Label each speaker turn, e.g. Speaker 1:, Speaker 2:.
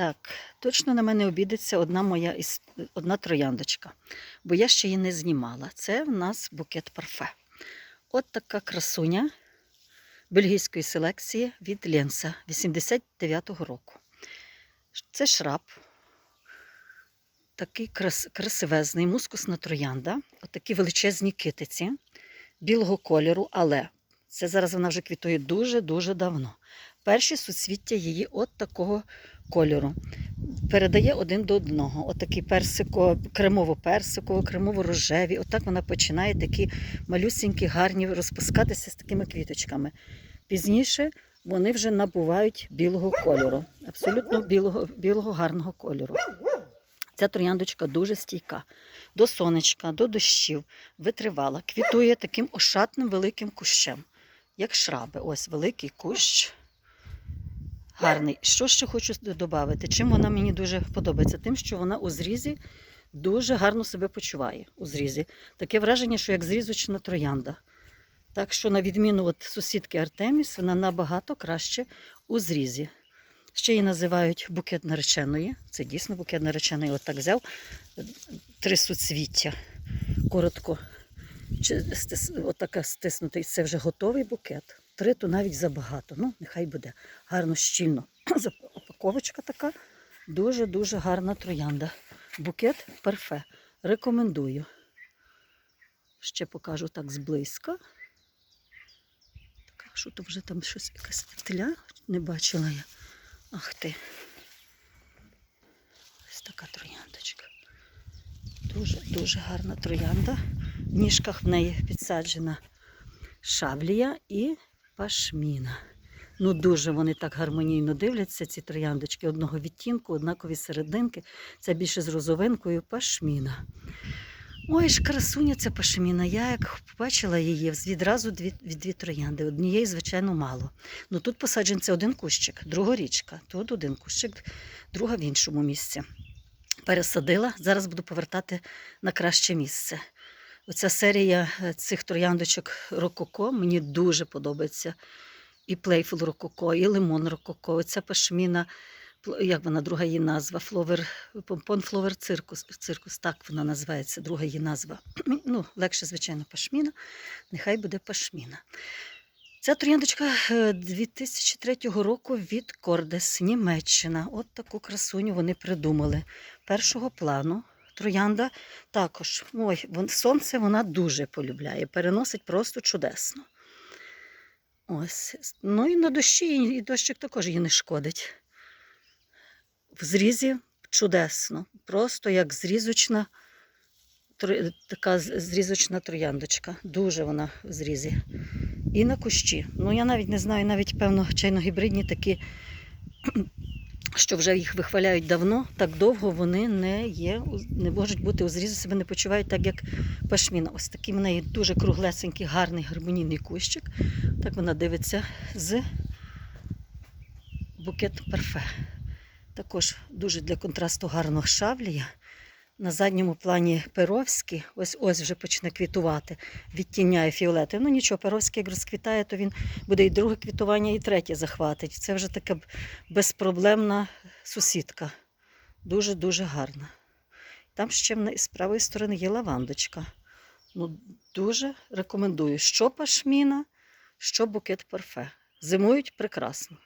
Speaker 1: Так, точно на мене обідеться одна моя одна трояндочка, бо я ще її не знімала. Це в нас букет парфе. От така красуня бельгійської селекції від Ленса 89-го року. Це шраб, такий крас, красивезний, мускусна троянда, отакі величезні китиці білого кольору, але це зараз вона вже квітує дуже-дуже давно. Перші суцвіття її от такого кольору. Передає один до одного. Отакі персико, кремово-персиково, кремово-рожеві. Отак вона починає такі малюсінькі, гарні розпускатися з такими квіточками. Пізніше вони вже набувають білого кольору, абсолютно білого, білого гарного кольору. Ця трояндочка дуже стійка. До сонечка, до дощів, витривала. Квітує таким ошатним великим кущем, як шраби. Ось великий кущ. Гарний. Що ще хочу додати? Чим вона мені дуже подобається? Тим, що вона у зрізі дуже гарно себе почуває у зрізі. Таке враження, що як зрізочна троянда. Так що, на відміну від сусідки Артеміс, вона набагато краще у зрізі. Ще її називають букет нареченої. Це дійсно букет нареченої. От так взяв е, три суцвіття. Коротко. Отака стиснутий. Це вже готовий букет. Три то навіть забагато. Ну, нехай буде. Гарно щільно. Упаковочка така. Дуже-дуже гарна троянда. Букет парфе. Рекомендую. Ще покажу так зблизька. Так, що то вже там щось якась петля? Не бачила я. Ах ти. Ось така трояндочка. Дуже-дуже гарна троянда. Ніжках в неї підсаджена шавлія і пашміна. Ну, дуже вони так гармонійно дивляться, ці трояндочки одного відтінку, однакові серединки. Це більше з розовинкою пашміна. Ой, ж красуня ця пашміна. Я як побачила її, відразу дві, дві, троянди. Однієї, звичайно, мало. Ну тут посаджений один кущик, другорічка. Тут один кущик, друга в іншому місці. Пересадила, зараз буду повертати на краще місце. Оця серія е, цих трояндочок Рококо мені дуже подобається. І Playful Рококо, і Лимон Рококо. Оця пашміна, як вона, друга її назва, Фловер, Помпон Фловер Циркус, циркус, так вона називається, друга її назва. Ну, легше, звичайно, пашміна. Нехай буде пашміна. Ця трояндочка е, 2003 року від Кордес, Німеччина. От таку красуню вони придумали. Першого плану. Троянда також. Ой, сонце вона дуже полюбляє, переносить просто чудесно. Ось. Ну і на дощі, і дощик також їй не шкодить. В зрізі чудесно. Просто як зрізочна, така зрізочна трояндочка. Дуже вона в зрізі. І на кущі. Ну, я навіть не знаю, навіть певно чайно-гібридні такі, що вже їх вихваляють давно, так довго вони не є, не можуть бути у зрізі, себе не почувають так, як пашміна. Ось такий в неї дуже круглесенький, гарний гармонійний кущик. Так вона дивиться з букет парфе. Також дуже для контрасту гарного шавлія. На задньому плані Перовський, ось ось вже почне квітувати, відтіняє фіолети. Ну нічого, Перовський як розквітає, то він буде і друге квітування, і третє захватить. Це вже така безпроблемна сусідка. Дуже-дуже гарна. Там ще з правої сторони є лавандочка. Ну, дуже рекомендую, що пашміна, що букет парфе. Зимують прекрасно.